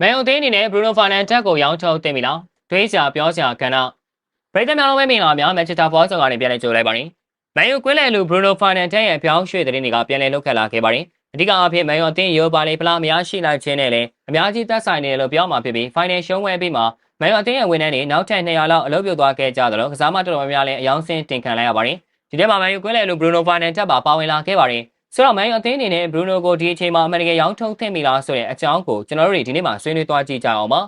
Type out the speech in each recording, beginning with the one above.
မန်ယူအသင်းအနေနဲ့ Bruno Fernandes ကိုရောင်းထုတ်တင်ပြီလားတွေးစရာပြောစရာကဏ္ဍပရိသတ်များလုံးပဲမင်္ဂလာပါများ Manchester Force ကနေပြန်လည်ကြိုလိုက်ပါရင်မန်ယူကွင်းလည်လူ Bruno Fernandes ရဲ့ပြောင်းရွှေ့တဲ့တွေကပြန်လည်လောက်ခတ်လာခဲ့ပါတယ်အဓိကအားဖြင့်မန်ယူအသင်းရိုပါလေးဖလားမရရှိနိုင်ခြင်းနဲ့လည်းအများကြီးသက်ဆိုင်နေတယ်လို့ပြောမှာဖြစ်ပြီး final ရှုံးပွဲပြီးမှာမန်ယူအသင်းရဲ့ဝန်ထမ်းတွေနောက်ထပ်200လောက်အလုပ်ပြုတ်သွားခဲ့ကြတယ်လို့ကစားမတော်တော်များများလည်းအယောင်းစင်းတင်ခံလိုက်ရပါတယ်ဒီထဲမှာမန်ယူကွင်းလည်လူ Bruno Fernandes ပါပါဝင်လာခဲ့ပါတယ် ဆိုတော့မန်ယူအသင်းအနေနဲ့ Bruno ကိုဒီအချိန်မှာအမေရိကန်ရောင်းထုတ်သင့်ပြီလားဆိုတဲ့အကြောင်းကိုကျွန်တော်တို့ဒီနေ့မှာဆွေးနွေးသွားကြည့်ကြအောင်ပါ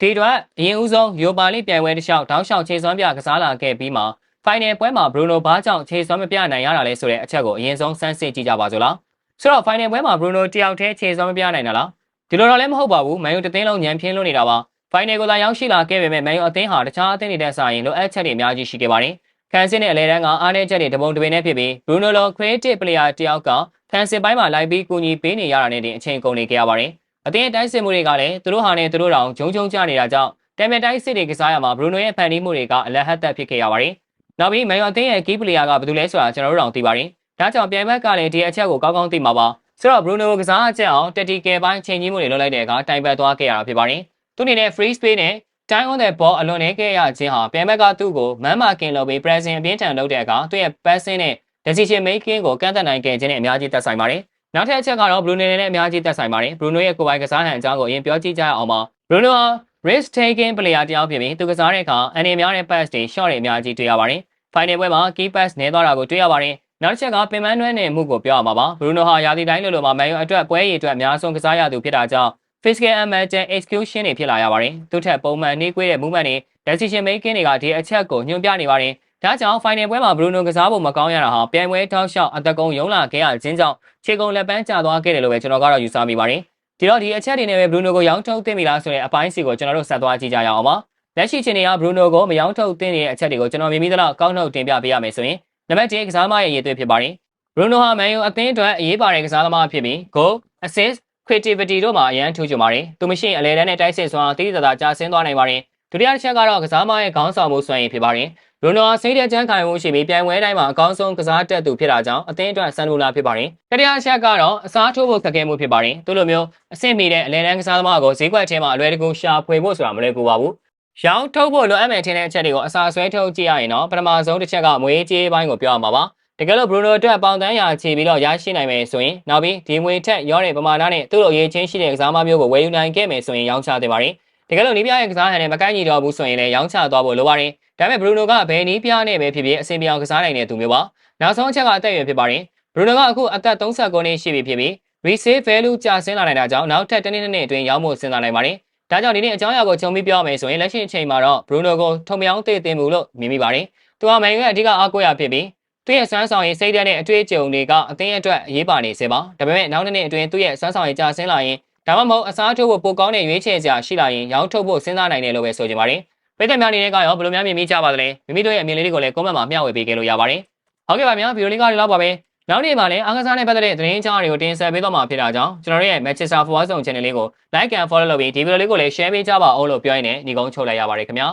ဒီတော့အရင်ဦးဆုံးယူပါလိပြိုင်ပွဲတစ်လျှောက်တောင်းလျှောက်ခြေစွမ်းပြကစားလာခဲ့ပြီးမှ final ပွဲမှာ Bruno ဘာကြောင့်ခြေစွမ်းမပြနိုင်ရတာလဲဆိုတဲ့အချက်ကိုအရင်ဆုံးစမ်းစစ်ကြည့်ကြပါစို့လားဆိုတော့ final ပွဲမှာ Bruno တယောက်တည်းခြေစွမ်းမပြနိုင်တာလားဒီလိုတော့လည်းမဟုတ်ပါဘူးမန်ယူတသင်းလုံးညံပြင်းလွတ်နေတာပါ final ကိုသာရောက်ရှိလာခဲ့ပေမဲ့မန်ယူအသင်းဟာတခြားအသင်းတွေတက်ဆိုင်ရင်လိုအပ်ချက်တွေအများကြီးရှိခဲ့ပါတယ် ခံစစ်နဲ့အလဲတန်းကအားနည်းချက်တွေတပုံတပင်နဲ့ဖြစ်ပြီး Bruno လို creative player တယောက်ကဖန်စစ်ပိုင်းမှာလိုက်ပြီးကူညီပေးနေရတာနဲ့တင်အချိန်ကုန်နေကြရပါတယ်အသင်းတိုင်းစစ်မှုတွေကလည်းသူတို့ဟာနဲ့သူတို့တောင်ဂျုံဂျုံကြနေတာကြောင့်တမ်မန်တိုင်းစစ်တွေကစားရမှာ Bruno ရဲ့ဖန်တီးမှုတွေကအလဟတ်သက်ဖြစ်ခဲ့ရပါတယ်နောက်ပြီးမန်ယူအသင်းရဲ့ key player ကဘယ်သူလဲဆိုတာကျွန်တော်တို့တောင်သိပါတယ်ဒါကြောင့်ပြိုင်ဘက်ကလည်းဒီအချက်ကိုကောင်းကောင်းသိမှာပါဆိုတော့ Bruno ကစားအချက်အောင် tactical ပိုင်းချိန်ကြီးမှုတွေလုပ်လိုက်တဲ့အခါတိုင်ပတ်သွားခဲ့ရတာဖြစ်ပါတယ်သူအနေနဲ့ free space နဲ့ time on the ball အလွန်နေခဲ့ရခြင်းဟာပြန်ဘက်ကသူ့ကိုမမ်းမာကင်လုပ်ပြီး pressing အပြင်းထန်လုပ်တဲ့အခါသူ့ရဲ့ passing နဲ့ decision making ကိုကန့်သက်နိုင်ခဲ့ခြင်းနဲ့အများကြီးသက်ဆိုင်ပါတယ်။နောက်ထပ်အချက်ကတော့ Bruno နဲ့အများကြီးသက်ဆိုင်ပါတယ်။ Bruno ရဲ့ကိုယ်ပိုင်ကစားဟန်အကြောင်းကိုအရင်ပြောကြည့်ကြရအောင်ပါ။ Bruno ဟာ risk taking player တယောက်ဖြစ်ပြီးသူကစားတဲ့အခါအနေများတဲ့ pass တွေ shot တွေအများကြီးတွေ့ရပါတယ်။ final ပွဲမှာ key pass နဲသွားတာကိုတွေ့ရပါတယ်။နောက်တစ်ချက်ကပင်မနှွဲနယ်မှုကိုပြောရမှာပါ။ Bruno ဟာရာသီတိုင်းလိုလိုမှာမန်ယူအတွက်ပွဲရည်အတွက်အများဆုံးကစားရသူဖြစ်တာကြောင့် physical emergent execution တွေဖြစ်လာရပါတယ်။သူထက်ပုံမှန်နှေးကွေးတဲ့ movement တွေ decision making တွေကဒီအချက်ကိုညွှန်ပြနေပါတယ်။ဒါကြောင့် final ပွဲမှာ Bruno ကစားဖို့မကောင်းရတာဟာပြိုင်ပွဲတောက်လျှောက်အသက်ကုန်ရုံးလာခဲ့ရခြင်းကြောင့်ခြေကုန်လက်ပန်းကျသွားခဲ့တယ်လို့ပဲကျွန်တော်ကတော့ယူဆမိပါတယ်။ဒီတော့ဒီအချက်တွေနဲ့ပဲ Bruno ကိုရောင်းထုတ်သင့်ပြီလားဆိုတဲ့အပိုင်းစီကိုကျွန်တော်တို့ဆက်သွားကြည့်ကြရအောင်ပါ။လက်ရှိချိန်တွေက Bruno ကိုမရောင်းထုတ်သင့်တဲ့အချက်တွေကိုကျွန်တော်မြင်မိသလောက်ကောက်နှုတ်တင်ပြပေးရမယ်ဆိုရင်နံပါတ်1ကစားသမားရဲ့ရည်သွေးဖြစ်ပါတယ်။ Bruno ဟာ Man U အသင်းအတွက်အရေးပါတဲ့ကစားသမားဖြစ်ပြီး goal, assist, creativity တို့မှာအရန်ထူးချွန်ပါတယ်။သူမရှိရင်အလဲတန်းနဲ့တိုက်စစ်စွမ်းတိတိကျကျကျဆင်းသွားနိုင်ပါတယ်။ဒုတိယတစ်ချက်ကတော့ကစားသမားရဲ့ခေါင်းဆောင်မှုစွမ်းရည်ဖြစ်ပါတယ်။ရိုနိုဟာစိတ်တဲ့ချမ်းခိုင်မှုရှိပြီးပြိုင်ပွဲတိုင်းမှာအကောင်းဆုံးကစားတတ်သူဖြစ်တာကြောင့်အသင်းအတွက်စံနမူနာဖြစ်ပါတယ်။တတိယအချက်ကတော့အစားထိုးဖို့ခက်ခဲမှုဖြစ်ပါတယ်။သူလိုမျိုးအဆင့်မီတဲ့အလဲတန်းကစားသမားကိုဈေးကွက်ထဲမှာအလွယ်တကူရှာဖွေဖို့ဆိုတာမလွယ်ကူပါဘူး။ရောင်းထုတ်ဖို့လိုအပ်မယ်ထင်တဲ့အချက်တွေကိုအစာဆွဲထုတ်ကြည့်ရရင်တော့ပထမဆုံးတစ်ချက်ကမွေးကြေးပိုင်းကိုပြောရမှာပါ။ တကယ်လို့ Bruno အတွက်ပေါင်တန်းရာချီပြီးတော့ရရှိနိုင်မယ်ဆိုရင်နောက်ပြီးဒီငွေထက်ရောတဲ့ပမာဏနဲ့သူ့လိုအရေးချင်းရှိတဲ့ကစားမမျိုးကိုဝယ်ယူနိုင်ခဲ့မယ်ဆိုရင်ရောင်းချသင့်ပါတယ်။တကယ်လို့နီးပြရဲ့ကစားဟန်နဲ့မကိုက်ညီတော့ဘူးဆိုရင်လည်းရောင်းချသွားဖို့လိုပါတယ်။ဒါပေမဲ့ Bruno ကဘယ်နီးပြနဲ့ပဲဖြစ်ဖြစ်အဆင်ပြေအောင်ကစားနိုင်တဲ့သူမျိုးပါ။နောက်ဆုံးအချက်ကအသက်အရွယ်ဖြစ်ပါတယ်။ Bruno ကအခုအသက်39နှစ်ရှိပြီဖြစ်ပြီး resale value ကျဆင်းလာနိုင်တာကြောင့်နောက်ထပ်တစ်နှစ်နှစ်အတွင်းရောင်းဖို့စဉ်းစားနိုင်ပါတယ်။ဒါကြောင့်ဒီနေ့အကြောင်းအရာကိုခြုံပြီးပြောရမယ်ဆိုရင်လက်ရှိအချိန်မှာတော့ Bruno ကိုထုံမြောင်းသေးတင်မှုလို့မြင်မိပါတယ်။သူကမန်ယူရဲ့အဓိကအားကိုးရဖြစ်ပြီး သူ့ရဲ့စွမ်းဆောင်ရည်စိတ်ဓာတ်နဲ့အတွေ့အကြုံတွေကအသင်းအတွက်အရေးပါနေစေပါဒါပေမဲ့နောက်နှစ်နှစ်အတွင်းသူ့ရဲ့စွမ်းဆောင်ရည်ကျဆင်းလာရင်ဒါမှမဟုတ်အစားထိုးဖို့ပိုကောင်းတဲ့ရွေးချယ်စရာရှိလာရင်ရောင်းထုတ်ဖို့စဉ်းစားနိုင်တယ်လို့ပဲဆိုချင်ပါတယ်ပြည်သက်များအနေနဲ့ကရောဘယ်လိုများမြင်မိကြပါသလဲမိမိတို့ရဲ့အမြင်လေးတွေကိုလည်း comment မှာမျှဝေပေးခဲ့လို့ရပါတယ်ဟုတ်ကဲ့ပါများဗီဒီယိုလေးကဒီလောက်ပါပဲနောက်နေ့မှာလည်းအားကစားနဲ့ပတ်သက်တဲ့သတင်းကြောင်းတွေကိုတင်ဆက်ပေးတော့မှာဖြစ်တာကြောင့်ကျွန်တော်တို့ရဲ့ Manchester Forward Zone Channel လေးကို like and follow လုပ်ပြီးဒီဗီဒီယိုလေးကိုလည်း share ပေးကြပါအောင်လို့ပြောရင်းနဲ့ညီကုန်းချုပ်လိုက်ရပါတယ်ခင်ဗျာ